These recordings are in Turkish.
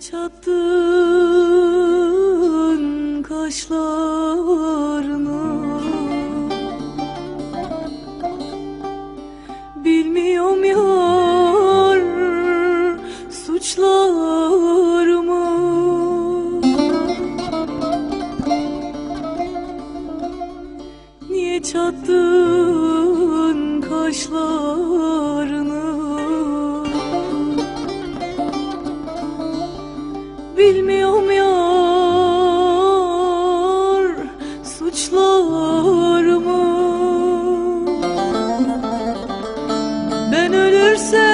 Çattın kaşlarını. Bilmiyorum yar suçlarımı Niye çattın kaşlarını Bilmiyorum yar suçlarımı Ben ölürsem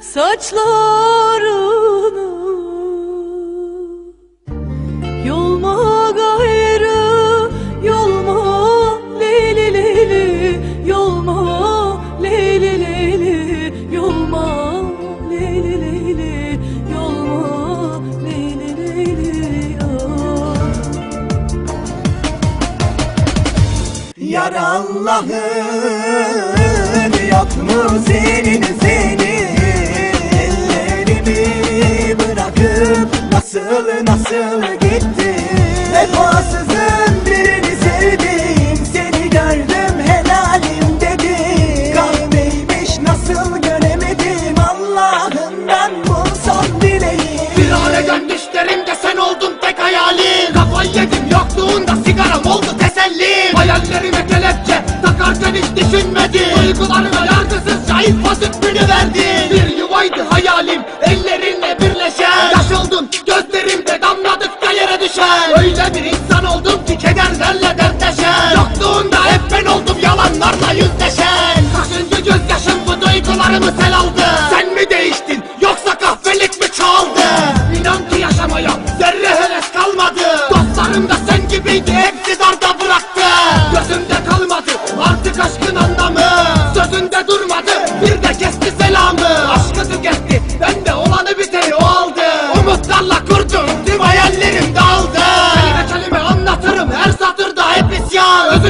saçlarını Yok mu senin seni Ellerimi bırakıp nasıl nasıl gitti? Vefasızın düşünmedim Duygularıma yargısızca infaz hükmünü verdin Bir yuvaydı hayalim ellerinle birleşen. Yaş oldun gözlerimde damladıkça yere düşen. Öyle bir insan oldum ki kederlerle dertleşen. Yokluğunda hep ben oldum yalanlarla yüzleşen. Kaçıncı gözyaşım bu duygularımı sel aldı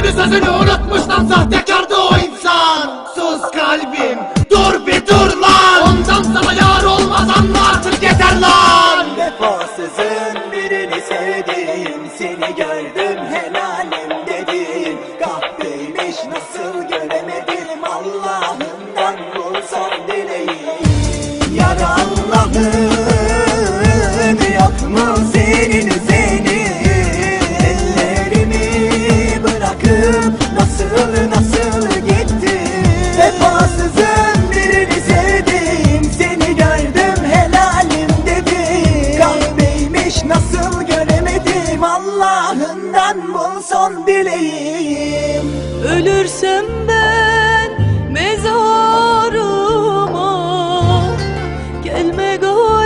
sözünü unutmuş lan sahtekardı o insan. Sus kalbim dur bir dur lan. Ondan sana yar olmaz anla artık yeter lan. Vefasızın birini sevdim Seni gördüm helalim dedim. Kahveymiş nasıl göremedim Allah'ımdan bu son dileğim Yar Allah'ın nasıl nasıl gitti Vefasızın birini sevdim. Seni gördüm helalim dedim. Kahveymiş nasıl göremedim? Allah'ından bul son dileğim. Ölürsem ben mezarıma. Gelme gari